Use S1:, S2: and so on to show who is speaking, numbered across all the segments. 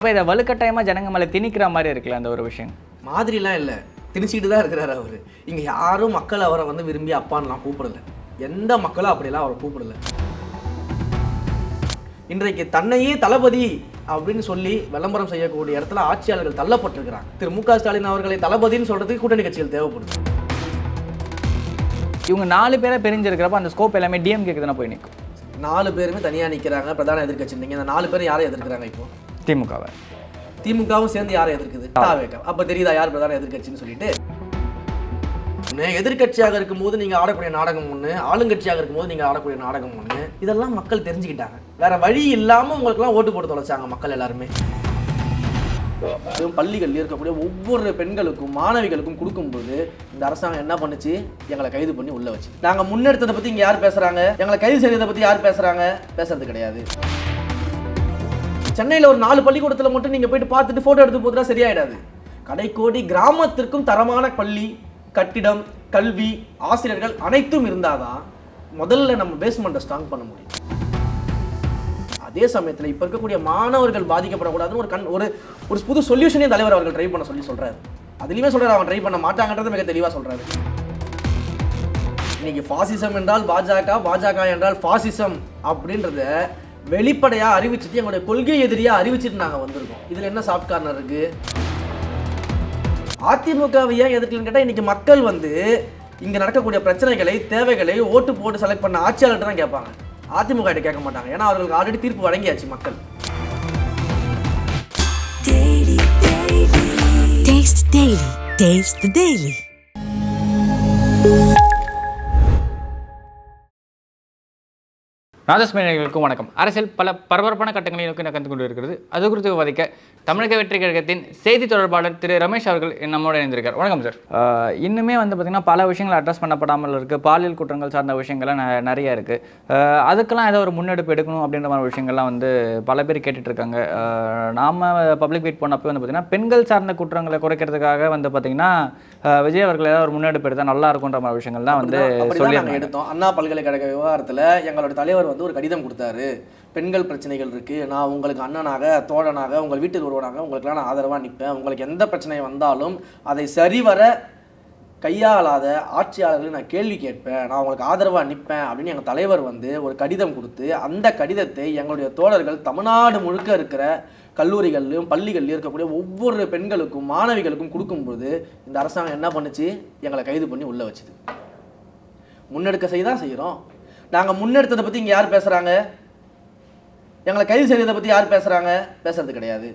S1: இப்போ இதை வலுக்கட்டாயமாக ஜனங்க மேலே திணிக்கிற மாதிரி இருக்குல்ல அந்த ஒரு விஷயம்?
S2: மாதிரிலாம் இல்லை. திணிச்சிட்டு தான் இருக்கிறாரு அவர். இங்கே யாரும் மக்கள் அவரை வந்து விரும்பி அப்பான்லாம் கூப்பிடல. எந்த மக்களும் அப்படியெல்லாம் அவரை கூப்பிடல. இன்றைக்கு தன்னையே தளபதி அப்படின்னு சொல்லி விளம்பரம் செய்யக்கூடிய இடத்துல ஆட்சியாளர்கள் தள்ளப்பட்டிருக்கிறாங்க. திரு மு க ஸ்டாலின் அவர்களை தளபதின்னு சொல்றதுக்கு கூட்டணி கட்சிகள் தேவைப்படுது.
S1: இவங்க நாலு பேரை பிரிஞ்சிருக்கிறப்ப அந்த ஸ்கோப் எல்லாமே டிஎம்கேக்கு தானே போய் நிற்கும்
S2: நாலு பேருமே தனியாக நிற்கிறாங்க பிரதான எதிர்க்கட்சி நீங்க இந்த நாலு பேரும் யாரை எதிர்க்கிறாங்க இப்போ?
S1: திமுகவை.
S2: திமுகவும் சேர்ந்து யாரை எதிர்க்குது? தாவேக அப்ப தெரியுதா யார் பிரதான எதிர்க்கட்சின்னு சொல்லிட்டு? ஒண்ணு, எதிர்க்கட்சியாக இருக்கும்போது நீங்க ஆடக்கூடிய நாடகம் ஒண்ணு ஆளுங்கட்சியாக இருக்கும்போது நீங்க ஆடக்கூடிய நாடகம் ஒண்ணு இதெல்லாம் மக்கள் தெரிஞ்சுக்கிட்டாங்க. வேற வழி இல்லாம உங்களுக்குலாம் ஓட்டு போட்டு தொலைச்சாங்க மக்கள் எல்லாருமே. அதுவும் பள்ளிகளில் இருக்கக்கூடிய ஒவ்வொரு பெண்களுக்கும் மாணவிகளுக்கும் கொடுக்கும்போது இந்த அரசாங்கம் என்ன பண்ணுச்சு? எங்களை கைது பண்ணி உள்ள வச்சு. நாங்க முன்னெடுத்ததை பத்தி இங்க யார் பேசுறாங்க? எங்களை கைது செய்ததை பத்தி யார் பேசுறாங்க? பேசுறது கிடையாது. சென்னையில் ஒரு நாலு பள்ளிக்கூடத்தில் மட்டும் நீங்கள் போயிட்டு பார்த்துட்டு ஃபோட்டோ எடுத்து போதுனா சரியாயிடாது. கடைக்கோடி கிராமத்திற்கும் தரமான பள்ளி கட்டிடம் கல்வி ஆசிரியர்கள் அனைத்தும் இருந்தாதான் முதல்ல நம்ம பேஸ்மெண்ட்டை ஸ்ட்ராங் பண்ண முடியும். அதே சமயத்தில் இப்போ இருக்கக்கூடிய மாணவர்கள் பாதிக்கப்படக்கூடாதுன்னு ஒரு கண் ஒரு ஒரு புது சொல்யூஷனே தலைவர் அவர்கள் ட்ரை பண்ண சொல்லி சொல்றாரு. அதுலேயுமே சொல்கிறார் அவன் ட்ரை பண்ண மாட்டாங்கன்றது மிக தெளிவாக சொல்கிறாரு இன்னைக்கு ஃபாசிசம் என்றால் பாஜக பாஜக என்றால் ஃபாசிசம் அப்படின்றத வெளிப்படையாக அறிவிச்சிட்டு எங்களுடைய கொள்கை எதிரியாக அறிவிச்சிட்டு நாங்கள் வந்திருக்கோம். இதில் என்ன சாஃப்ட் கார்னர் இருக்கு? அதிமுகவை ஏன் எதிர்க்கலன்னு கேட்டால் இன்றைக்கி மக்கள் வந்து இங்கே நடக்கக்கூடிய பிரச்சனைகளை தேவைகளை ஓட்டு போட்டு செலக்ட் பண்ண ஆட்சியாளர்கிட்ட தான் கேட்பாங்க. அதிமுக கிட்ட கேட்க மாட்டாங்க. ஏன்னா அவர்களுக்கு ஆல்ரெடி தீர்ப்பு வழங்கியாச்சு மக்கள்.
S3: Taste Daily. Taste the Daily.
S1: ராஜஸ்மேனிகளுக்கும் வணக்கம். அரசியல் பல பரபரப்பான கட்டங்களை நோக்கி நகர்ந்து கொண்டு இருக்கிறது அது குறித்து வதைக்க தமிழக வெற்றி கழகத்தின் செய்தி தொடர்பாளர் திரு ரமேஷ் அவர்கள் நம்மோட இணைந்திருக்கார் வணக்கம் சார் இன்னுமே வந்து பார்த்திங்கன்னா பல விஷயங்கள் அட்ரஸ் பண்ணப்படாமல் இருக்குது பாலியல் குற்றங்கள் சார்ந்த விஷயங்கள்லாம் நிறைய இருக்குது அதுக்கெல்லாம் ஏதோ ஒரு முன்னெடுப்பு எடுக்கணும் அப்படின்ற மாதிரி விஷயங்கள்லாம் வந்து பல பேர் கேட்டுட்டு இருக்காங்க நாம பப்ளிக் மீட் போனப்போ வந்து பார்த்திங்கன்னா பெண்கள் சார்ந்த குற்றங்களை குறைக்கிறதுக்காக வந்து பார்த்திங்கன்னா விஜய் அவர்கள் ஏதாவது ஒரு முன்னெடுப்பு எடுத்தால் நல்லா இருக்குன்ற மாதிரி விஷயங்கள் தான் வந்து சொல்லி
S2: எடுத்தோம். அண்ணா பல்கலைக்கழக விவகாரத்துல எங்களோட தலைவர் வந்து ஒரு கடிதம் கொடுத்தாரு. பெண்கள் பிரச்சனைகள் இருக்கு. நான் உங்களுக்கு அண்ணனாக தோழனாக உங்கள் வீட்டுக்கு ஒருவனாக உங்களுக்கெல்லாம் நான் ஆதரவாக நிற்பேன். உங்களுக்கு எந்த பிரச்சனை வந்தாலும் அதை சரிவர கையாளாத ஆட்சியாளர்களை நான் கேள்வி கேட்பேன். நான் உங்களுக்கு ஆதரவாக நிற்பேன் அப்படின்னு எங்கள் தலைவர் வந்து ஒரு கடிதம் கொடுத்து அந்த கடிதத்தை எங்களுடைய தோழர்கள் தமிழ்நாடு முழுக்க இருக்கிற கல்லூரிகள்லையும் பள்ளிகள்லையும் இருக்கக்கூடிய ஒவ்வொரு பெண்களுக்கும் மாணவிகளுக்கும் கொடுக்கும்போது இந்த அரசாங்கம் என்ன பண்ணுச்சு? எங்களை கைது பண்ணி உள்ளே வச்சுது. முன்னெடுக்க செய்தான் செய்கிறோம் நாங்கள் முன்னெடுத்ததை பற்றி இங்கே யார் பேசுகிறாங்க எங்களை கைது செய்ததை பற்றி யார் பேசுகிறாங்க பேசுறது கிடையாது.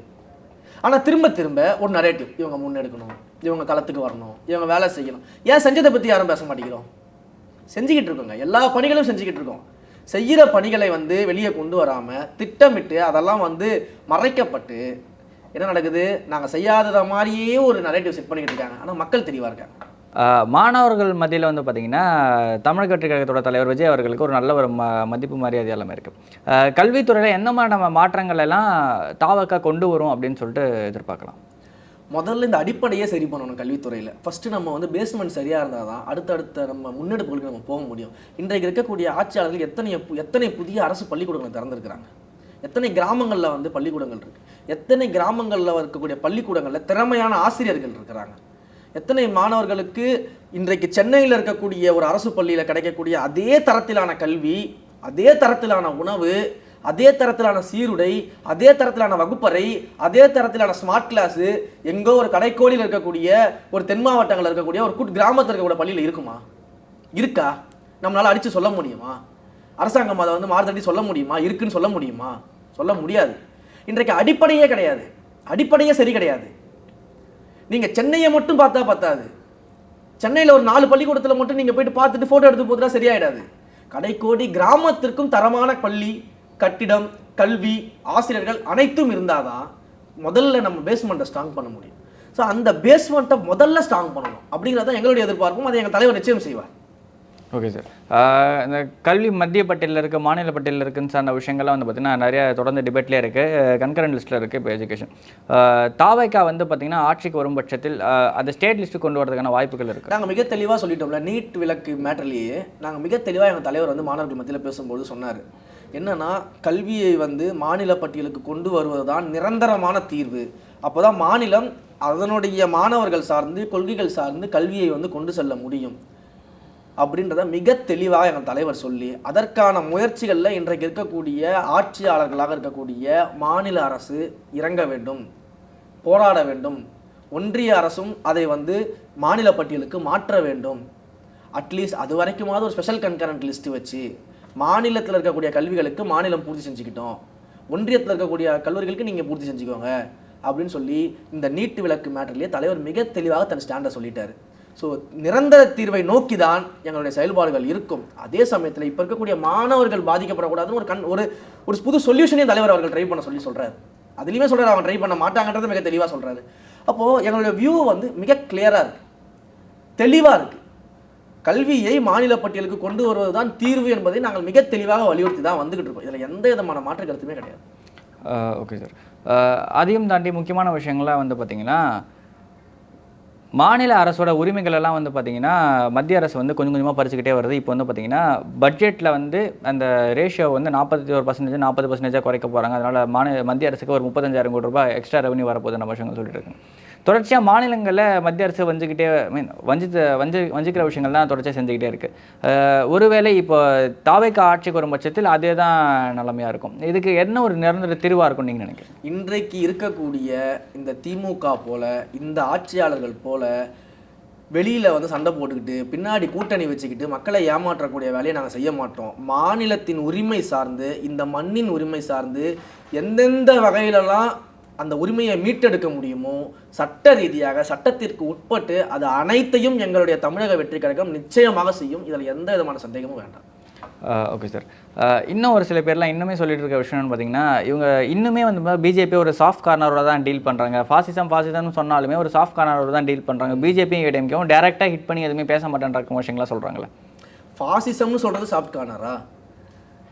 S2: ஆனால் திரும்ப திரும்ப ஒரு நரேட்டிவ் இவங்க முன்னெடுக்கணும் இவங்க களத்துக்கு வரணும் இவங்க வேலை செய்யணும். ஏன் செஞ்சதை பற்றி யாரும் பேச மாட்டேங்கிறோம்? செஞ்சுக்கிட்டு இருக்கோங்க. எல்லா பணிகளும் செஞ்சுக்கிட்டு இருக்கோம். செய்கிற பணிகளை வந்து வெளியே கொண்டு வராமல் திட்டமிட்டு அதெல்லாம் வந்து மறைக்கப்பட்டு என்ன நடக்குது? நாங்கள் செய்யாதத மாதிரியே ஒரு நரேட்டிவ் செட் பண்ணிக்கிட்டு இருக்காங்க. ஆனால் மக்கள் தெளிவாக இருக்காங்க.
S1: மாணவர்கள் மத்தியில் வந்து பார்த்திங்கன்னா தமிழக வெற்றி கழகத்தோட தலைவர் விஜய் அவர்களுக்கு ஒரு நல்ல ஒரு ம மதிப்பு மரியாதை எல்லாமே இருக்குது கல்வித்துறையில் எந்த மாதிரி நம்ம மாற்றங்கள் எல்லாம் தாவக்கா கொண்டு வரும் அப்படின்னு சொல்லிட்டு எதிர்பார்க்கலாம்.
S2: முதல்ல இந்த அடிப்படையே சரி பண்ணணும் கல்வித்துறையில். ஃபஸ்ட்டு நம்ம வந்து பேஸ்மெண்ட் சரியாக இருந்தால் தான் அடுத்தடுத்த நம்ம முன்னெடுப்புகளுக்கு நம்ம போக முடியும். இன்றைக்கு இருக்கக்கூடிய ஆட்சியாளர்கள் எத்தனை பு- எத்தனை புதிய அரசு பள்ளிக்கூடங்களை திறந்துருக்குறாங்க? எத்தனை கிராமங்களில் வந்து பள்ளிக்கூடங்கள் இருக்குது எத்தனை கிராமங்களில் இருக்கக்கூடிய பள்ளிக்கூடங்களில் திறமையான ஆசிரியர்கள் இருக்கிறாங்க? எத்தனை மாணவர்களுக்கு இன்றைக்கு சென்னையில் இருக்கக்கூடிய ஒரு அரசு பள்ளியில் கிடைக்கக்கூடிய அதே தரத்திலான கல்வி அதே தரத்திலான உணவு அதே தரத்திலான சீருடை அதே தரத்திலான வகுப்பறை அதே தரத்திலான ஸ்மார்ட் கிளாஸு எங்கோ ஒரு கடைக்கோடியில் இருக்கக்கூடிய ஒரு தென் மாவட்டங்களில் இருக்கக்கூடிய ஒரு குட் கிராமத்தில் இருக்கக்கூடிய பள்ளியில் இருக்குமா? இருக்கா? நம்மளால் அடித்து சொல்ல முடியுமா? அரசாங்கம் அதை வந்து மாறுதட்டி சொல்ல முடியுமா? இருக்குன்னு சொல்ல முடியுமா? சொல்ல முடியாது. இன்றைக்கு அடிப்படையே கிடையாது. அடிப்படையே சரி கிடையாது. நீங்கள் சென்னையை மட்டும் பார்த்தா பத்தாது. சென்னையில் ஒரு நாலு பள்ளிக்கூடத்தில் மட்டும் நீங்கள் போயிட்டு பார்த்துட்டு ஃபோட்டோ எடுத்து போதுனா சரியாயிடாது. கடைக்கோடி கிராமத்திற்கும் தரமான பள்ளி கட்டிடம் கல்வி ஆசிரியர்கள் அனைத்தும் இருந்தாதான் முதல்ல நம்ம பேஸ்மெண்ட்டை ஸ்ட்ராங் பண்ண முடியும். ஸோ அந்த பேஸ்மெண்ட்டை முதல்ல ஸ்ட்ராங் பண்ணணும். அப்படிங்கிறத எங்களுடைய எதிர்பார்ப்பும் அதை எங்கள் தலைவர் நிச்சயம் செய்வார்.
S1: ஓகே சார் இந்த கல்வி மத்திய பட்டியலில் இருக்குது மாநில பட்டியலில் இருக்குன்னு சார்ந்த விஷயங்கள்லாம் வந்து பார்த்திங்கன்னா நிறைய தொடர்ந்து டிபேட்லேயே இருக்குது கன்கரண்ட் லிஸ்ட்டில் இருக்குது இப்போ எஜுகேஷன் தாவைக்கா வந்து பார்த்திங்கன்னா ஆட்சிக்கு வரும் பட்சத்தில் அந்த அது ஸ்டேட் லிஸ்ட்டு கொண்டு வரதுக்கான வாய்ப்புகள் இருக்குது
S2: நாங்கள் மிக தெளிவாக சொல்லிட்டோம்ல நீட் விலக்கு மேட்டர்லேயே நாங்கள் மிக தெளிவாக எங்கள் தலைவர் வந்து மாணவர்கள் மத்தியில் பேசும்போது சொன்னார். என்னன்னா கல்வியை வந்து மாநில பட்டியலுக்கு கொண்டு வருவது தான் நிரந்தரமான தீர்வு. அப்போ தான் மாநிலம் அதனுடைய மாணவர்கள் சார்ந்து கொள்கைகள் சார்ந்து கல்வியை வந்து கொண்டு செல்ல முடியும். அப்படின்றத மிக தெளிவாக எங்கள் தலைவர் சொல்லி அதற்கான முயற்சிகளில் இன்றைக்கு இருக்கக்கூடிய ஆட்சியாளர்களாக இருக்கக்கூடிய மாநில அரசு இறங்க வேண்டும் போராட வேண்டும். ஒன்றிய அரசும் அதை வந்து மாநில பட்டியலுக்கு மாற்ற வேண்டும். அட்லீஸ்ட் அது வரைக்குமாவது ஒரு ஸ்பெஷல் கன்கரண்ட் லிஸ்ட் வச்சு மாநிலத்தில் இருக்கக்கூடிய கல்விகளுக்கு மாநிலம் பூர்த்தி செஞ்சுக்கிட்டோம். ஒன்றியத்தில் இருக்கக்கூடிய கல்லூரிகளுக்கு நீங்கள் பூர்த்தி செஞ்சுக்கோங்க அப்படின்னு சொல்லி இந்த நீட்டு விளக்கு மேட்டர்லேயே தலைவர் மிக தெளிவாக தன் ஸ்டாண்டை சொல்லிட்டார். ஸோ நிரந்தர தீர்வை நோக்கி தான் எங்களுடைய செயல்பாடுகள் இருக்கும். அதே சமயத்தில் இப்போ இருக்கக்கூடிய மாணவர்கள் பாதிக்கப்படக்கூடாதுன்னு ஒரு கண் ஒரு ஒரு புது சொல்யூஷனையும் தலைவர் அவர்கள் ட்ரை பண்ண சொல்லி சொல்கிறார் அதுலேயுமே சொல்கிறார் அவன் ட்ரை பண்ண மாட்டாங்கன்றது மிக தெளிவாக சொல்கிறாரு அப்போது எங்களுடைய வியூ வந்து மிக கிளியராக இருக்குது தெளிவாக இருக்குது கல்வியை மாநில பட்டியலுக்கு கொண்டு வருவது தான் தீர்வு என்பதை நாங்கள் மிக தெளிவாக வலியுறுத்தி தான் வந்துக்கிட்டு இருக்கோம். இதில் எந்த விதமான மாற்று கருத்துமே கிடையாது.
S1: ஓகே சார் அதையும் தாண்டி முக்கியமான விஷயங்கள்லாம் வந்து பார்த்திங்கன்னா மாநில அரசோட உரிமைகள் எல்லாம் வந்து பார்த்தீங்கன்னா மத்திய அரசு வந்து கொஞ்சம் கொஞ்சமாக பறிச்சுக்கிட்டே வருது. இப்போ வந்து பார்த்தீங்கன்னா பட்ஜெட்டில் வந்து அந்த ரேஷியோ வந்து நாற்பத்தி ஒரு பர்சன்டேஜ் நாற்பது பர்சன்டேஜாக குறைக்க போகிறாங்க அதனால் மாநில மத்திய அரசுக்கு ஒரு முப்பத்தஞ்சாயிரம் கோடி ரூபாய் எக்ஸ்ட்ரா ரெவன்யூ வரப்போகுது நம்ம விஷயங்கள் சொல்லிட்டு இருக்கேன் தொடர்ச்சியாக மாநிலங்களில் மத்திய அரசு வஞ்சிக்கிட்டே மீன் வஞ்சித்த வஞ்சி வஞ்சிக்கிற விஷயங்கள் தான் தொடர்ச்சியாக செஞ்சுக்கிட்டே இருக்குது ஒருவேளை இப்போ தாவைக்கு ஆட்சிக்கு வரும் பட்சத்தில் அதே தான் நிலைமையாக இருக்கும். இதுக்கு என்ன ஒரு நிரந்தர தீர்வாக இருக்கும்னு நீங்கள் நினைக்கிறேன்
S2: இன்றைக்கு இருக்கக்கூடிய இந்த திமுக போல இந்த ஆட்சியாளர்கள் போல வெளியில் வந்து சண்டை போட்டுக்கிட்டு பின்னாடி கூட்டணி வச்சுக்கிட்டு மக்களை ஏமாற்றக்கூடிய வேலையை நாங்கள் செய்ய மாட்டோம். மாநிலத்தின் உரிமை சார்ந்து இந்த மண்ணின் உரிமை சார்ந்து எந்தெந்த வகையிலலாம் அந்த உரிமையை மீட்டெடுக்க முடியுமோ சட்ட ரீதியாக சட்டத்திற்கு உட்பட்டு அது அனைத்தையும் எங்களுடைய தமிழக வெற்றி கழகம் நிச்சயமாக செய்யும். இதில் எந்த விதமான சந்தேகமும் வேண்டாம்.
S1: ஓகே சார் இன்னும் ஒரு சில பேர்லாம் இன்னுமே சொல்லிட்டு இருக்க விஷயம்னு பார்த்தீங்கன்னா இவங்க இன்னுமே வந்து பிஜேபி ஒரு சாஃப்ட் கார்னரோட தான் டீல் பண்ணுறாங்க ஃபாசிசம் ஃபாசிசம்னு சொன்னாலுமே ஒரு சாஃப்ட் கார்னரோட தான் டீல் பண்ணுறாங்க பிஜேபியும் ஏடிஎம்கேவும் டேரெக்டாக ஹிட் பண்ணி எதுவுமே பேச மாட்டேன்ற விஷயங்களா சொல்கிறாங்களே
S2: ஃபாசிசம்னு சொல்கிறது சாஃப்ட் கார்னரா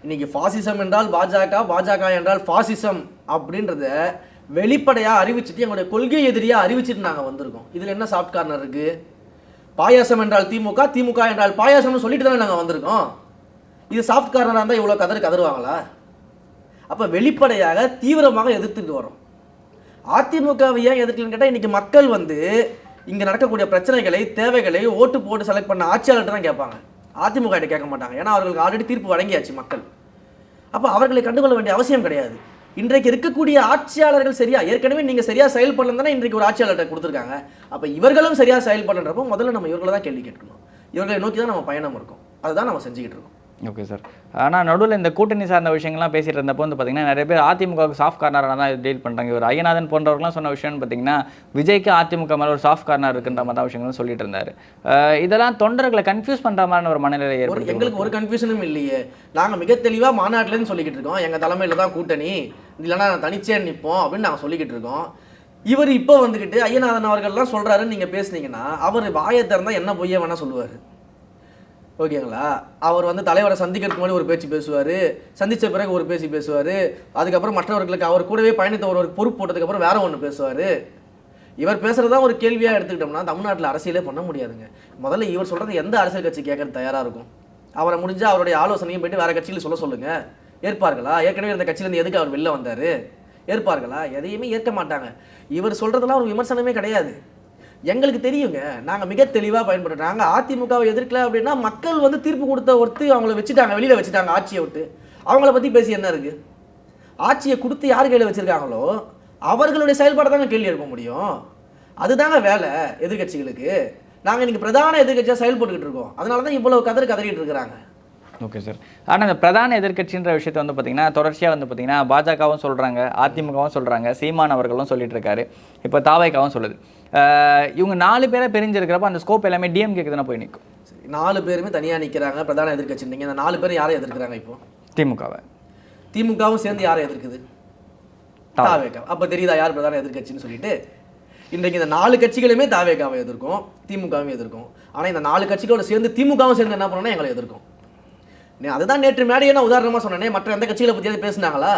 S2: இன்னைக்கு ஃபாசிசம் என்றால் பாஜக பாஜக என்றால் ஃபாசிசம் அப்படின்றத வெளிப்படையாக அறிவிச்சிட்டு எங்களுடைய கொள்கை எதிரியாக அறிவிச்சுட்டு நாங்கள் வந்திருக்கோம். இதில் என்ன சாஃப்ட் கார்னர் இருக்குது பாயாசம் என்றால் திமுக திமுக என்றால் பாயாசம்னு சொல்லிட்டு தானே நாங்கள் வந்திருக்கோம்? இது சாஃப்ட் இருந்தால் இவ்வளோ இவ்வளவு கதறு கதறுவாங்களா? அப்போ வெளிப்படையாக தீவிரமாக எதிர்த்துட்டு வரோம் அதிமுகவை ஏன் எதிர்க்கலன்னு கேட்டால் இன்றைக்கி மக்கள் வந்து இங்கே நடக்கக்கூடிய பிரச்சனைகளை தேவைகளை ஓட்டு போட்டு செலக்ட் பண்ண ஆட்சியாளர்கிட்ட தான் கேட்பாங்க. அதிமுக கிட்ட கேட்க மாட்டாங்க. ஏன்னா அவர்களுக்கு ஆல்ரெடி தீர்ப்பு வழங்கியாச்சு மக்கள். அப்போ அவர்களை கண்டுகொள்ள வேண்டிய அவசியம் கிடையாது. இன்றைக்கு இருக்கக்கூடிய ஆட்சியாளர்கள் சரியா ஏற்கனவே நீங்கள் சரியாக செயல்படலாம் தானே இன்றைக்கு ஒரு ஆட்சியாளர்கிட்ட கொடுத்துருக்காங்க. அப்போ இவர்களும் சரியாக செயல்படன்றப்போ முதல்ல நம்ம இவர்களை தான் கேள்வி கேட்கணும். இவர்களை நோக்கி தான் நம்ம பயணம் இருக்கும். அதுதான் நம்ம செஞ்சுக்கிட்டு இருக்கோம்.
S1: ஓகே சார் ஆனால் நடுவில் இந்த கூட்டணி சார்ந்த விஷயங்கள்லாம் பேசிட்டு இருந்தப்போ வந்து பார்த்தீங்கன்னா நிறைய பேர் அதிமுகவுக்கு சாஃப்ட் கார்னராக தான் டீல் பண்ணுறாங்க இவர் ஐயநாதன் போன்றவர்கள்லாம் சொன்ன விஷயம்னு பார்த்தீங்கன்னா விஜய்க்கு அதிமுக மேலே ஒரு சாஃப்ட் கார்னர் இருக்குன்ற மாதிரி தான் விஷயங்களும் சொல்லிட்டு இருந்தார். இதெல்லாம் தொண்டர்களை கன்ஃபியூஸ் பண்ணுற மாதிரி ஒரு மனநிலை
S2: ஒரு
S1: ஏற்படுத்தி
S2: எங்களுக்கு ஒரு கன்ஃபியூஷனும் இல்லையே. நாங்கள் மிக தெளிவாக மாநாட்டிலேருந்து சொல்லிக்கிட்டு இருக்கோம். எங்கள் தலைமையில் தான் கூட்டணி. இல்லைன்னா தனிச்சே நிற்போம் அப்படின்னு நாங்கள் சொல்லிக்கிட்டு இருக்கோம். இவர் இப்போ வந்துக்கிட்டு ஐயநாதன் அவர்கள்லாம் சொல்கிறாருன்னு நீங்கள் பேசுனீங்கன்னா அவர் வாயை திறந்தா என்ன பொய்ய வேணால் சொல்லுவார். ஓகேங்களா? அவர் வந்து தலைவரை சந்திக்கிறதுக்கு முன்னாடி ஒரு பேச்சு பேசுவார். சந்தித்த பிறகு ஒரு பேச்சு பேசுவார். அதுக்கப்புறம் மற்றவர்களுக்கு அவர் கூடவே பயணித்த ஒரு பொறுப்பு போட்டதுக்கப்புறம் வேற ஒன்று பேசுவார். இவர் பேசுகிறதா ஒரு கேள்வியாக எடுத்துக்கிட்டோம்னா தமிழ்நாட்டில் அரசியலே பண்ண முடியாதுங்க. முதல்ல இவர் சொல்கிறது எந்த அரசியல் கட்சி கேட்கறது தயாராக இருக்கும்? அவரை முடிஞ்சால் அவருடைய ஆலோசனையும் போயிட்டு வேறு கட்சியில் சொல்ல சொல்லுங்கள் ஏற்பார்களா? ஏற்கனவே இந்த கட்சியிலேருந்து எதுக்கு அவர் வெளில வந்தார்? ஏற்பார்களா? எதையுமே ஏற்க மாட்டாங்க. இவர் சொல்கிறதெல்லாம் ஒரு விமர்சனமே கிடையாது. எங்களுக்கு தெரியுங்க. நாங்கள் மிக தெளிவாக பயன்படுறோம். நாங்கள் அதிமுகவை எதிர்க்கல அப்படின்னா மக்கள் வந்து தீர்ப்பு கொடுத்த ஒருத்து அவங்கள வச்சுட்டாங்க வெளியில் வச்சுட்டாங்க ஆட்சியை விட்டு. அவங்கள பற்றி பேசி என்ன இருக்குது ஆட்சியை கொடுத்து யார் கையில் வச்சுருக்காங்களோ அவர்களுடைய செயல்பாடை தாங்க கேள்வி எழுப்ப முடியும். அதுதாங்க வேலை எதிர்க்கட்சிகளுக்கு. நாங்கள் இன்றைக்கி பிரதான எதிர்க்கட்சியாக செயல்பட்டுக்கிட்டு இருக்கோம். அதனால தான் இவ்வளோ கதறு கதறிட்டு இருக்கிறாங்க.
S1: Okay sir. ஆனால் இந்த பிரதான எதிர்க்கட்சின்ற விஷயத்தை வந்து பார்த்தீங்கன்னா தொடர்ச்சியாக வந்து பார்த்தீங்கன்னா பாஜகவும் சொல்கிறாங்க அதிமுகவும் சொல்கிறாங்க சீமான் அவர்களும் சொல்லிட்டு இருக்காரு. இப்போ தாவைக்காவும் சொல்லுது. இவங்க நாலு பேரை பிரிஞ்சிருக்கிறப்ப அந்த ஸ்கோப் எல்லாமே டிஎம்கேக்கு தானே போய் நிற்கும்.
S2: நாலு பேருமே தனியாக நிற்கிறாங்க பிரதான எதிர்க்கட்சி. நீங்கள் இந்த நாலு பேரும் யாரை எதிர்க்கிறாங்க இப்போ?
S1: திமுகவை.
S2: திமுகவும் சேர்ந்து யாரை எதிர்க்குது?
S1: தாவே.
S2: தாவேகா அப்போ தெரியுதா யார் பிரதான எதிர்க்கட்சின்னு சொல்லிட்டு? இன்றைக்கு இந்த நாலு கட்சிகளுமே தாவேகாவை எதிர்க்கும் திமுகவும் எதிர்க்கும். ஆனால் இந்த நாலு கட்சிகளோட சேர்ந்து திமுகவும் சேர்ந்து என்ன பண்ணணும்னா எங்களை எதிர்க்கும். நீ அதுதான் நேற்று மேடையே நான் உதாரணமாக சொன்னேனே மற்ற எந்த கட்சிகளை பற்றியாவது பேசுனாங்களா?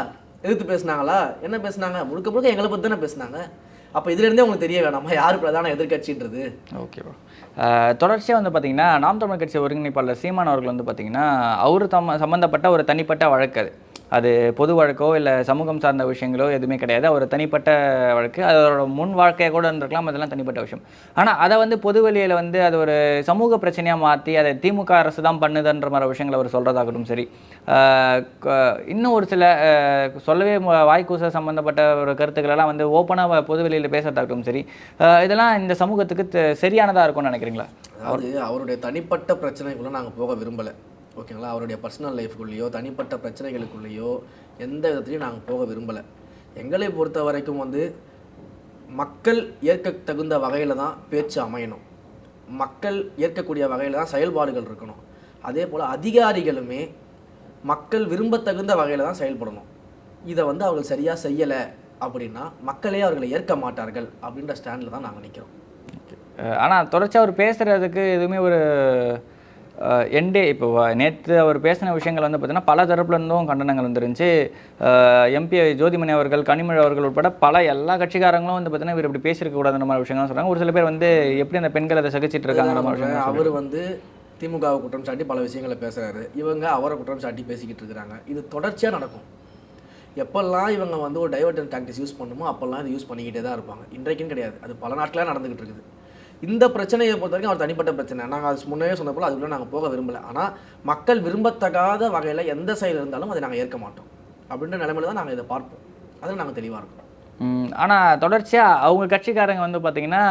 S2: எதிர்த்து பேசுனாங்களா? என்ன பேசுனாங்க? முழுக்க முழுக்க எங்களை பற்றி தானே பேசுனாங்க. அப்போ இதுலேருந்தே உங்களுக்கு தெரிய வேணாமா? யார் பிரதான எதிர்கட்சின்றது
S1: ஓகே ப்ரோ தொடர்ச்சியாக வந்து பார்த்தீங்கன்னா நாம் தமிழ் கட்சி ஒருங்கிணைப்பாளர் சீமான் அவர்கள் வந்து பார்த்தீங்கன்னா அவர் தம் சம்மந்தப்பட்ட ஒரு தனிப்பட்ட வழக்கு அது. அது பொது வழக்கோ இல்லை சமூகம் சார்ந்த விஷயங்களோ எதுவுமே கிடையாது. அவர் தனிப்பட்ட வழக்கு. அதோட முன் வாழ்க்கையாக கூட இருந்திருக்கலாம். அதெல்லாம் தனிப்பட்ட விஷயம். ஆனால் அதை வந்து பொது வெளியில் வந்து அது ஒரு சமூக பிரச்சனையாக மாற்றி அதை திமுக அரசு தான் பண்ணுதுன்ற மாதிரி விஷயங்களை அவர் சொல்கிறதாகட்டும் சரி. இன்னும் ஒரு சில சொல்லவே வாய்க்கூச சம்மந்தப்பட்ட ஒரு கருத்துக்களெல்லாம் வந்து ஓப்பனாக பொது வெளியில் பேசுறதாகட்டும் சரி. இதெல்லாம் இந்த சமூகத்துக்கு சரியானதாக இருக்கும்னு நினைக்கிறீங்களா?
S2: அதாவது அவருடைய தனிப்பட்ட பிரச்சனைக்குள்ளே நாங்கள் போக விரும்பலை. ஓகேங்களா? அவருடைய பர்சனல் லைஃப்குள்ளேயோ தனிப்பட்ட பிரச்சனைகளுக்குள்ளேயோ எந்த விதத்துலையும் நாங்கள் போக விரும்பலை. எங்களை பொறுத்த வரைக்கும் வந்து மக்கள் ஏற்க தகுந்த வகையில் தான் பேச்சு அமையணும். மக்கள் ஏற்கக்கூடிய வகையில் தான் செயல்பாடுகள் இருக்கணும். அதே போல் அதிகாரிகளுமே மக்கள் விரும்பத்தகுந்த வகையில் தான் செயல்படணும். இதை வந்து அவர்கள் சரியாக செய்யலை அப்படின்னா மக்களே அவர்களை ஏற்க மாட்டார்கள் அப்படின்ற ஸ்டாண்டில் தான் நாங்கள் நிற்கிறோம்
S1: ஆனால் தொடர்ச்சியாக அவர் பேசுகிறதுக்கு எதுவுமே ஒரு எண்டே இப்போ நேற்று அவர் பேசின விஷயங்கள் வந்து பார்த்தீங்கன்னா பல தரப்புல இருந்தும் கண்டனங்கள் வந்துருந்துச்சு. எம்பி ஜோதிமணி அவர்கள் கனிமொழி அவர்கள் உட்பட பல எல்லா கட்சிக்காரங்களும் வந்து பார்த்தீங்கன்னா இவர் இப்படி பேசியிருக்க கூடாதுன்ற மாதிரி விஷயங்கள் சொல்கிறாங்க ஒரு சில பேர் வந்து எப்படி அந்த பெண்கள் அதை சகிச்சிட்டு விஷயங்கள்
S2: அவர் வந்து திமுகவை குற்றம் சாட்டி பல விஷயங்களை பேசுறாரு. இவங்க அவரை குற்றம் சாட்டி பேசிக்கிட்டு இருக்கிறாங்க. இது தொடர்ச்சியா நடக்கும். எப்பெல்லாம் இவங்க வந்து ஒரு டைவர்டன் டாக்டிக்ஸ் யூஸ் பண்ணுமோ அப்பெல்லாம் இது யூஸ் பண்ணிக்கிட்டே தான் இருப்பாங்க. இன்றைக்கும் கிடையாது. அது பல நாட்களாக நடந்துகிட்டு இருக்குது. இந்த பிரச்சனையை பொறுத்த வரைக்கும் அவர் தனிப்பட்ட பிரச்சனை. நாங்கள் அது முன்னே சொன்ன போல அதுக்குள்ள நாங்கள் போக விரும்பல. ஆனால் மக்கள் விரும்பத்தகாத வகையில் எந்த செயல் இருந்தாலும் அதை நாங்கள் ஏற்க மாட்டோம். அப்படின்ற நிலைமையில தான் நாங்கள் இதை பார்ப்போம். அதில் நாங்கள் தெளிவாக இருக்கோம்.
S1: ஆனால் தொடர்ச்சியாக அவங்க கட்சிக்காரங்க வந்து பார்த்தீங்கன்னா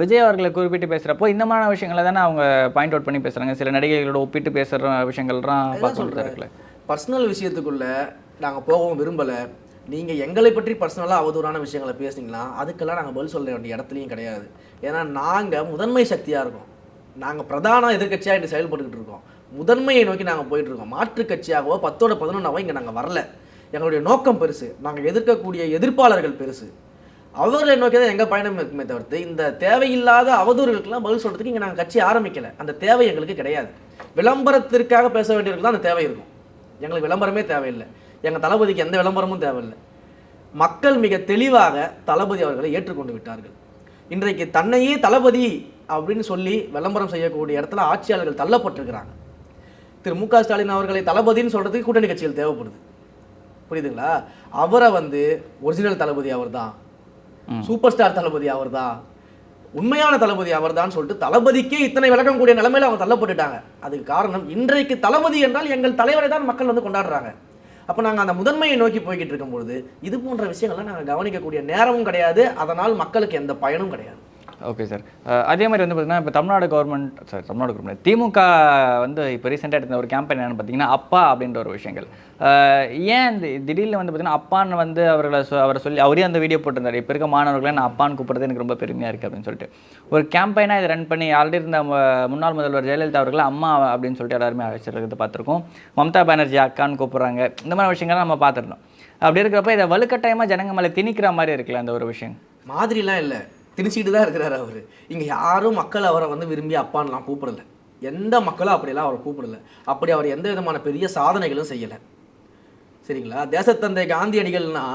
S1: விஜய் அவர்களை குறிப்பிட்டு பேசுகிறப்போ இந்த மாதிரி விஷயங்களை தானே அவங்க பாயிண்ட் அவுட் பண்ணி பேசுகிறாங்க சில நடிகைகளோட ஒப்பிட்டு பேசுகிற விஷயங்கள்லாம் பார்க்க. இருக்குல்ல
S2: பர்சனல் விஷயத்துக்குள்ள நாங்கள் போகவும் விரும்பலை. நீங்கள் எங்களை பற்றி பர்சனலாக அவதூறான விஷயங்களை பேசுனீங்கன்னா அதுக்கெல்லாம் நாங்கள் பதில் சொல்ல வேண்டிய இடத்துலையும் கிடையாது. ஏன்னா நாங்கள் முதன்மை சக்தியாக இருக்கோம். நாங்கள் பிரதான எதிர்க்கட்சியாக இன்று செயல்பட்டுக்கிட்டு இருக்கோம். முதன்மையை நோக்கி நாங்கள் போயிட்டுருக்கோம் மாற்று கட்சியாகவோ பத்தோட பதினொன்றாவோ இங்கே நாங்கள் வரல. எங்களுடைய நோக்கம் பெருசு. நாங்கள் எதிர்க்கக்கூடிய எதிர்ப்பாளர்கள் பெருசு. அவர்களை நோக்கி தான் எங்கள் பயணம் இருக்குமே தவிர்த்து இந்த தேவையில்லாத அவதூறுகளுக்கெல்லாம் பதில் சொல்கிறதுக்கு இங்கே நாங்கள் கட்சி ஆரம்பிக்கலை. அந்த தேவை எங்களுக்கு கிடையாது. விளம்பரத்திற்காக பேச வேண்டியவர்கள் தான் அந்த தேவை இருக்கும். எங்களுக்கு விளம்பரமே தேவையில்லை. எங்கள் தளபதிக்கு எந்த விளம்பரமும் தேவையில்லை. மக்கள் மிக தெளிவாக தளபதி அவர்களை ஏற்றுக்கொண்டு விட்டார்கள். இன்றைக்கு தன்னையே தளபதி அப்படின்னு சொல்லி விளம்பரம் செய்யக்கூடிய இடத்துல ஆட்சியாளர்கள் தள்ளப்பட்டிருக்கிறாங்க. திரு மு க ஸ்டாலின் அவர்களை தளபதின்னு சொல்கிறதுக்கு கூட்டணி கட்சிகள் தேவைப்படுது. புரியுதுங்களா? அவரை வந்து ஒரிஜினல் தளபதி அவர்தான். சூப்பர் ஸ்டார் தளபதி அவர்தான். உண்மையான தளபதி அவர்தான் சொல்லிட்டு தளபதிக்கே இத்தனை விளக்கம் கூடிய நிலைமையில அவங்க தள்ளப்பட்டுட்டாங்க. அதுக்கு காரணம் இன்றைக்கு தளபதி என்றால் எங்கள் தலைவரை தான் மக்கள் வந்து கொண்டாடுறாங்க. அப்போ நாங்கள் அந்த முதன்மையை நோக்கி போய்கிட்டு இருக்கும்பொழுது இது போன்ற விஷயங்கள்லாம் நாங்கள் கவனிக்கக்கூடிய நேரமும் கிடையாது. அதனால் மக்களுக்கு எந்த பயனும் கிடையாது.
S1: ஓகே சார் uh, அதே மாதிரி வந்து பார்த்தீங்கன்னா இப்போ Tamil Nadu government sorry Tamil Nadu government DMK வந்து இப்போ ரீசெண்டாக எடுத்த ஒரு கேம்பெயின் என்னன்னு பார்த்தீங்கன்னா அப்பா அப்படின்ற ஒரு விஷயங்கள். Uh, ஏன் இந்த திடீர்னு வந்து பார்த்தீங்கன்னா அப்பான்னு வந்து அவர்களை சொ- அவரை சொல்லி அவரே அந்த வீடியோ போட்டிருந்தார். இப்போ இருக்க மாணவர்களை நான் அப்பான்னு கூப்பிடுறது எனக்கு ரொம்ப பெருமையாக இருக்குது அப்படின்னு சொல்லிட்டு. ஒரு கேம்பெயினாக இதை ரன் பண்ணி ஆல்ரெடி இருந்த முன்னாள் முதல்வர் ஜெயலலிதா அவர்களை அம்மா அப்படின்னு சொல்லிட்டு எல்லாருமே அழைச்சிருக்கிறது பார்த்துருக்கோம். மம்தா பானர்ஜி அக்கான்னு கூப்பிட்றாங்க. இந்த மாதிரி விஷயங்கள்லாம் நம்ம பார்த்துருந்தோம். அப்படி இருக்கிறப்ப இதை வலுக்கட்டாயமாக ஜனங்க மேலே திணிக்கிற மாதிரி இருக்குல்ல அந்த ஒரு விஷயம்?
S2: மாதிரிலாம் இல்லை. திணிச்சிட்டு தான் இருக்கிறாரு அவர். இங்கே யாரும் மக்கள் அவரை வந்து விரும்பி அப்பான்லாம் கூப்பிடல. எந்த மக்களும் அப்படியெல்லாம் அவரை கூப்பிடல. அப்படி அவர் எந்த விதமான பெரிய சாதனைகளும் செய்யலை. சரிங்களா? தேசத்தந்தை காந்தியடிகள்னா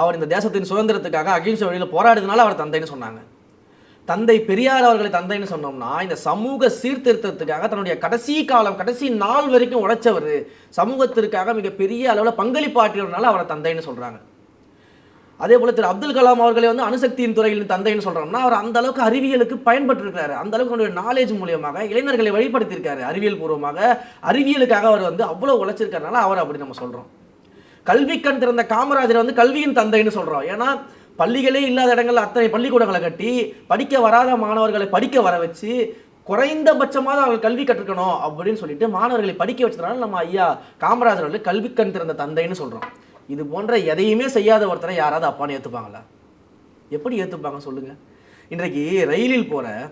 S2: அவர் இந்த தேசத்தின் சுதந்திரத்துக்காக அகிம்சை வழியில் போராடுறதுனால அவர் தந்தைன்னு சொன்னாங்க. தந்தை பெரியார் அவர்களை தந்தைன்னு சொன்னோம்னா இந்த சமூக சீர்திருத்தத்துக்காக தன்னுடைய கடைசி காலம் கடைசி நாள் வரைக்கும் உழைச்சவர் சமூகத்திற்காக மிகப்பெரிய அளவில் பங்களிப்பாற்றியவர்னால அவரை தந்தைன்னு சொல்கிறாங்க அதே போல் திரு அப்துல் கலாம் அவர்களை வந்து அணுசக்தியின் துறையில் தந்தைன்னு சொல்கிறோம்னா அவர் அந்த அளவுக்கு அறிவியலுக்கு பயன்பட்டிருக்கிறாரு. அந்த அளவுக்கு அவருடைய நாலேஜ் மூலியமாக இளைஞர்களை வழிபடுத்தியிருக்காரு அறிவியல் பூர்வமாக. அறிவியலுக்காக அவர் வந்து அவ்வளோ உழைச்சிருக்கறனால அவர் அப்படி நம்ம சொல்கிறோம் கல்வி கண் திறந்த காமராஜர் வந்து கல்வியின் தந்தைன்னு சொல்கிறோம் ஏன்னா பள்ளிகளே இல்லாத இடங்களில் அத்தனை பள்ளிக்கூடங்களை கட்டி படிக்க வராத மாணவர்களை படிக்க வர வச்சு குறைந்தபட்சமாக அவர்கள் கல்வி கற்றுக்கணும் அப்படின்னு சொல்லிட்டு மாணவர்களை படிக்க வச்சதுனால நம்ம ஐயா காமராஜர் அவர்கள் கல்வி கண் திறந்த தந்தைன்னு சொல்கிறோம் இது போன்ற எதையுமே செய்யாத ஒருத்தரை யாராவது அப்பான்னு ஏற்றுப்பாங்களா எப்படி ஏற்றுப்பாங்க சொல்லுங்கள் இன்றைக்கு ரயிலில் போகிற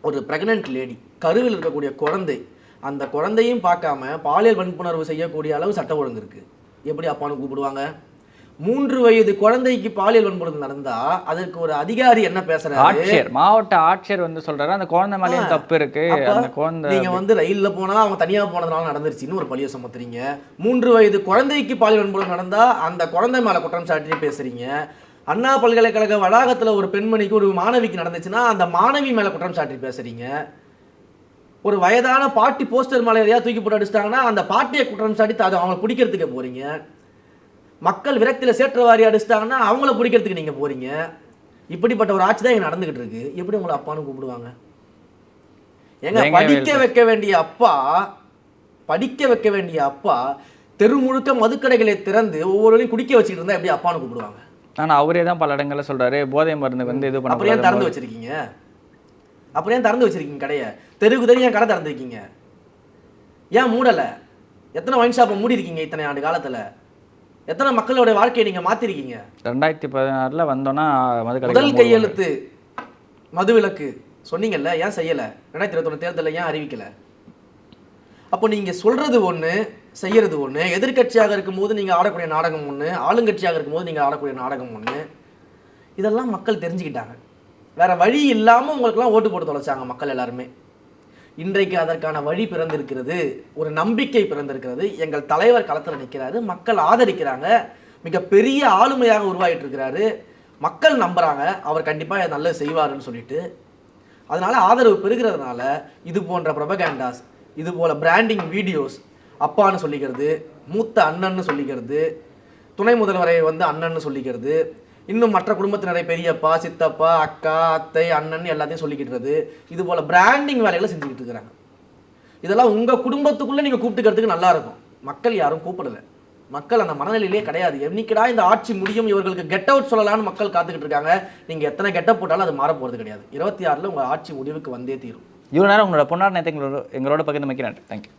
S2: ஒரு ப்ரெக்னென்ட் லேடி கருவில் இருக்கக்கூடிய குழந்தை அந்த குழந்தையும் பார்க்காம பாலியல் வன்புணர்வு செய்யக்கூடிய அளவு சட்ட ஒழுங்கு இருக்குது எப்படி அப்பான்னு கூப்பிடுவாங்க? மூன்று வயது குழந்தைக்கு பாலியல் வன்புணர்வு நடந்தா அதற்கு ஒரு அதிகாரி என்ன பேசுறாரு?
S1: ஆட்சியர் மாவட்ட ஆட்சியர் வந்து சொல்றாரு அந்த குழந்தை மேலேயும் தப்பு இருக்கு? அந்த குழந்தை
S2: நீங்க வந்து ரயில்ல போனா அவங்க தனியா போனதுனால நடந்துருச்சுன்னு ஒரு பழிய சுமத்துறீங்க. மூன்று வயது குழந்தைக்கு பாலியல் வன்புணர்வு நடந்தா அந்த குழந்தை மேல குற்றம் சாட்டி பேசுறீங்க. அண்ணா பல்கலைக்கழக வளாகத்துல ஒரு பெண்மணிக்கு ஒரு மாணவிக்கு நடந்துச்சுன்னா அந்த மாணவி மேல குற்றம் சாட்டி பேசுறீங்க. ஒரு வயதான பாட்டி போஸ்டர் மேலே எதையாவது தூக்கி போட்டு அடிச்சிட்டாங்கன்னா அந்த பாட்டியை குற்றம் சாட்டி அது அவங்கள பிடிக்கிறதுக்கு போறீங்க. மக்கள் விரக்தியில் சேற்றவாரி அடிச்சிட்டாங்கன்னா அவங்கள பிடிக்கிறதுக்கு நீங்கள் போறீங்க. இப்படிப்பட்ட ஒரு ஆட்சி தான் இங்கே நடந்துகிட்டு இருக்கு. எப்படி உங்களை அப்பான்னு கூப்பிடுவாங்க? ஏங்க படிக்க வைக்க வேண்டிய அப்பா படிக்க வைக்க வேண்டிய அப்பா தெரு முழுக்க மதுக்கடைகளை திறந்து ஒவ்வொருவரையும் குடிக்க வச்சுக்கிட்டு இருந்தா எப்படி அப்பான்னு கூப்பிடுவாங்க?
S1: ஆனால் அவரே தான் பல இடங்கள்ல சொல்றாரு. போதை மருந்து வந்து இது
S2: அப்புறம் ஏன் திறந்து
S1: பண்ண
S2: வச்சிருக்கீங்க? அப்புறம் ஏன் திறந்து வச்சிருக்கீங்க கடையை? தெருவுக்கு தெரு ஏன் கடை திறந்துருக்கீங்க ஏன் மூடலை? எத்தனை ஒயின் ஷாப்பை மூடி இருக்கீங்க இத்தனை ஆண்டு காலத்துல? எத்தனை மக்களோட வாழ்க்கையை நீங்க மாத்திருக்கீங்க?
S1: ரெண்டாயிரத்தி பதினாறுல வந்தோன்னா மது
S2: முதல் கையெழுத்து மதுவிலக்கு. சொன்னீங்கல்ல ஏன் செய்யல? ரெண்டாயிரத்தி இருபத்தொன்னு தேர்தலில் ஏன் அறிவிக்கல? அப்போ நீங்க சொல்றது ஒண்ணு செய்யறது ஒண்ணு எதிர்க்கட்சியாக இருக்கும்போது நீங்க ஆடக்கூடிய நாடகம் ஒண்ணு ஆளுங்கட்சியாக இருக்கும்போது நீங்க ஆடக்கூடிய நாடகம் ஒண்ணு இதெல்லாம் மக்கள் தெரிஞ்சுக்கிட்டாங்க. வேற வழி இல்லாம உங்களுக்கெல்லாம் ஓட்டு போட்டு தொலைச்சாங்க மக்கள் எல்லாருமே. இன்றைக்கு அதற்கான வழி பிறந்திருக்கிறது ஒரு நம்பிக்கை பிறந்திருக்கிறது. எங்கள் தலைவர் களத்தில் நிற்கிறாரு மக்கள் ஆதரிக்கிறாங்க மிகப்பெரிய ஆளுமையாக உருவாகிட்டு இருக்கிறாரு மக்கள் நம்புறாங்க அவர் கண்டிப்பாக நல்லது செய்வாருன்னு சொல்லிட்டு. அதனால ஆதரவு பெறுகிறதுனால இது போன்ற ப்ரொபகேண்டாஸ் இது போல பிராண்டிங் வீடியோஸ் அப்பான்னு சொல்லிக்கிறது மூத்த அண்ணன்னு சொல்லிக்கிறது துணை முதல்வரை வந்து அண்ணன்னு சொல்லிக்கிறது இன்னும் மற்ற குடும்பத்தினரை பெரியப்பா சித்தப்பா அக்கா அத்தை அண்ணன் எல்லாத்தையும் சொல்லிக்கிட்டுறது. இது போல் பிராண்டிங் வேலைகளை செஞ்சுக்கிட்டு இருக்கிறாங்க. இதெல்லாம் உங்கள் குடும்பத்துக்குள்ளே நீங்கள் கூப்பிட்டுக்கிறதுக்கு நல்லா இருக்கும். மக்கள் யாரும் கூப்பிடல. மக்கள் அந்த மனநிலையிலே கிடையாது. என்னைக்கடா இந்த ஆட்சி முடியும் இவர்களுக்கு கெட் அவுட் சொல்லலாம்னு மக்கள் காத்துக்கிட்டு இருக்காங்க. நீங்கள் எத்தனை கெட்டப் போட்டாலும் அது மாற போகிறது கிடையாது. இருபத்தி ஆறில் உங்கள் ஆட்சி முடிவுக்கு வந்தே தீரும்.
S1: இவ்வளோ நேரம் உங்களோட பொன்னாட நேரத்தை எங்களோட எங்களோட பகிர்ந்து வைக்கிறேன் தேங்க்யூ